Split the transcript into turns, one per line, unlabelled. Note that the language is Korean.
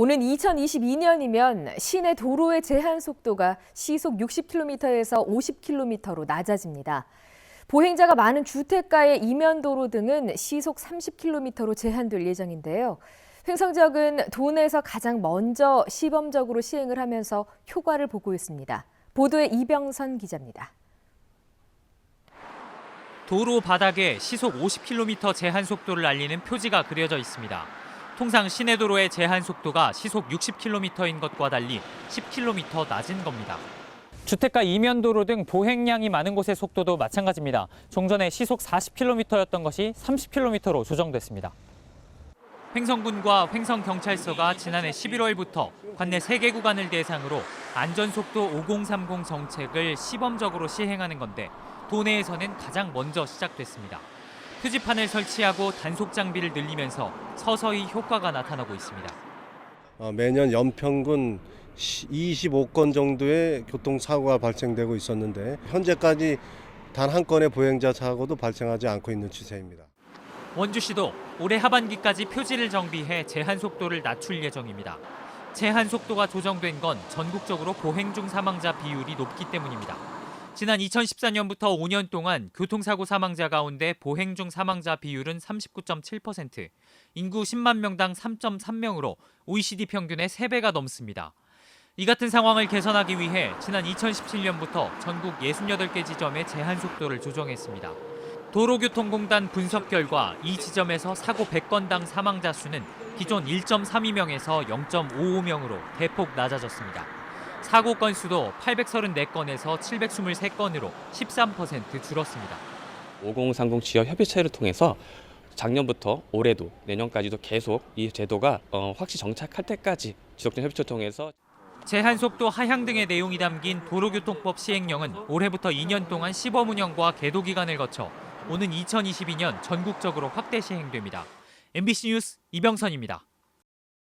오는 2022년이면 시내 도로의 제한 속도가 시속 60km에서 50km로 낮아집니다. 보행자가 많은 주택가의 이면 도로 등은 시속 30km로 제한될 예정인데요. 횡성 지역은 도내에서 가장 먼저 시범적으로 시행을 하면서 효과를 보고 있습니다. 보도에 이병선 기자입니다.
도로 바닥에 시속 50km 제한 속도를 알리는 표지가 그려져 있습니다. 통상 시내 도로의 제한 속도가 시속 60km인 것과 달리 10km 낮은 겁니다. 주택가 이면 도로 등 보행량이 많은 곳의 속도도 마찬가지입니다. 종전에 시속 40km였던 것이 30km로 조정됐습니다. 횡성군과 횡성경찰서가 지난해 11월부터 관내 3개 구간을 대상으로 안전속도 5030 정책을 시범적으로 시행하는 건데 도내에서는 가장 먼저 시작됐습니다. 표지판을 설치하고 단속 장비를 늘리면서 서서히 효과가 나타나고 있습니다.
어, 매년 연평균 25건 정도의 교통사고가 발생되고 있었는데 현재까지 단 한 건의 보행자 사고도 발생하지 않고 있는 추세입니다.
원주시도 올해 하반기까지 표지를 정비해 제한 속도를 낮출 예정입니다. 제한 속도가 조정된 건 전국적으로 보행 중 사망자 비율이 높기 때문입니다. 지난 2014년부터 5년 동안 교통사고 사망자 가운데 보행 중 사망자 비율은 39.7%, 인구 10만 명당 3.3명으로 OECD 평균의 3배가 넘습니다. 이 같은 상황을 개선하기 위해 지난 2017년부터 전국 68개 지점의 제한 속도를 조정했습니다. 도로교통공단 분석 결과 이 지점에서 사고 100건당 사망자 수는 기존 1.32명에서 0.55명으로 대폭 낮아졌습니다. 사고 건수도 834건에서 723건으로 13% 줄었습니다.
5030 지역 협의체를 통해서 작년부터 올해도 내년까지도 계속 이 제도가 어, 확실히 정착할 때까지 지속적 협의체를 통해서
제한 속도 하향 등의 내용이 담긴 도로교통법 시행령은 올해부터 2년 동안 시범 운영과 계도 기간을 거쳐 오는 2022년 전국적으로 확대 시행됩니다. MBC 뉴스 이병선입니다.